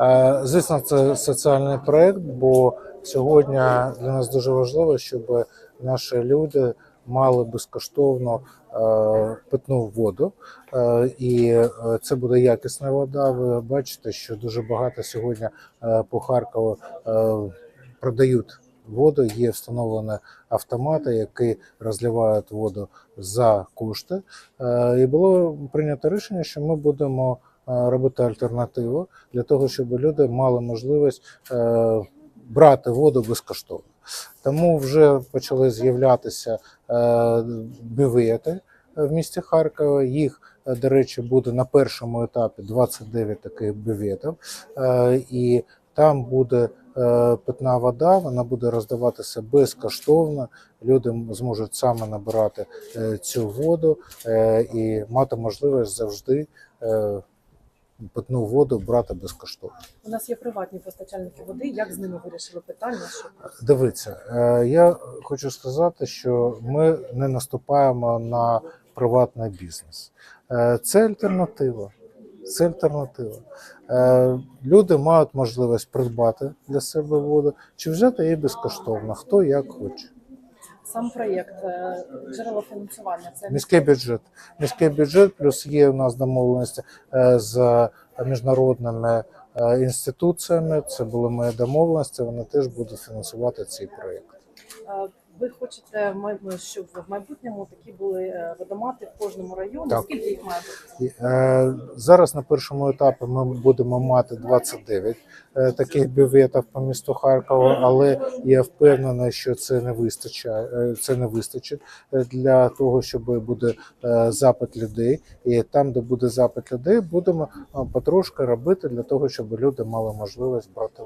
Е, Звісно, це соціальний проект, бо сьогодні для нас дуже важливо, щоб наші люди мали безкоштовно е, питну воду, Е, і це буде якісна вода. Ви бачите, що дуже багато сьогодні по Харкову продають воду. Є встановлені автомати, які розливають воду за кошти. І було прийнято рішення, що ми будемо робити альтернативу для того, щоб люди мали можливість е, брати воду безкоштовно. Тому вже почали з'являтися е, бювети в місті Харкова. Їх, е, до речі, буде на першому етапі 29 таких бюветів, Е, і там буде е, питна вода, вона буде роздаватися безкоштовно. Люди зможуть саме набирати е, цю воду е, і мати можливість завжди е, питну воду брати безкоштовно. У нас є приватні постачальники води. Як з ними вирішили питання? Що Дивіться, е, я хочу сказати, що ми не наступаємо на приватний бізнес. Е, Це альтернатива. Це альтернатива. Е, Люди мають можливість придбати для себе воду чи взяти її безкоштовно, хто як хоче. Сам проєкт джерело фінансування це Міський бюджет. Міський бюджет, плюс є у нас домовленості е, з міжнародними е, інституціями. Це були мої домовленості. Вони теж будуть фінансувати цей проєкт. Е, Ви хочете щоб в майбутньому такі були е, водомати в кожному районі? Так. Скільки їх має бути? Е, Зараз на першому етапі ми будемо мати 29 е, таких бюветів по місту Харкова, але я впевнений, що це не вистачає. Це не вистачить для того, щоб буде запит людей. І там, де буде запит людей, будемо потрошки робити для того, щоб люди мали можливість брати.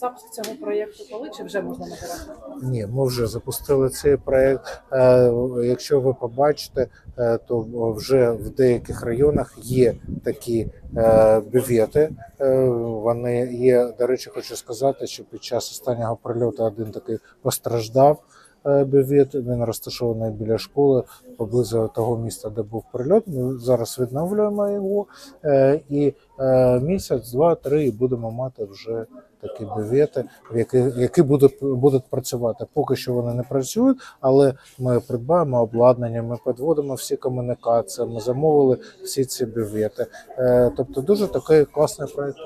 Запуск цього проєкту коли чи вже можна набирати? Ні, ми вже запустили цей проект. Е, Якщо ви побачите, е, то вже в деяких районах є такі е, бювети. Вони є. До речі, хочу сказати, що під час останнього прильоту один такий постраждав. Е, Бювет він розташований біля школи поблизу того міста, де був прильот. Ми зараз відновлюємо його е, і е, місяць, два, три будемо мати вже такі бювети, які, які будуть, будуть працювати. Поки що вони не працюють, але ми придбаємо обладнання, ми підводимо всі комунікації, ми замовили всі ці бювети. Тобто дуже такий класний проект.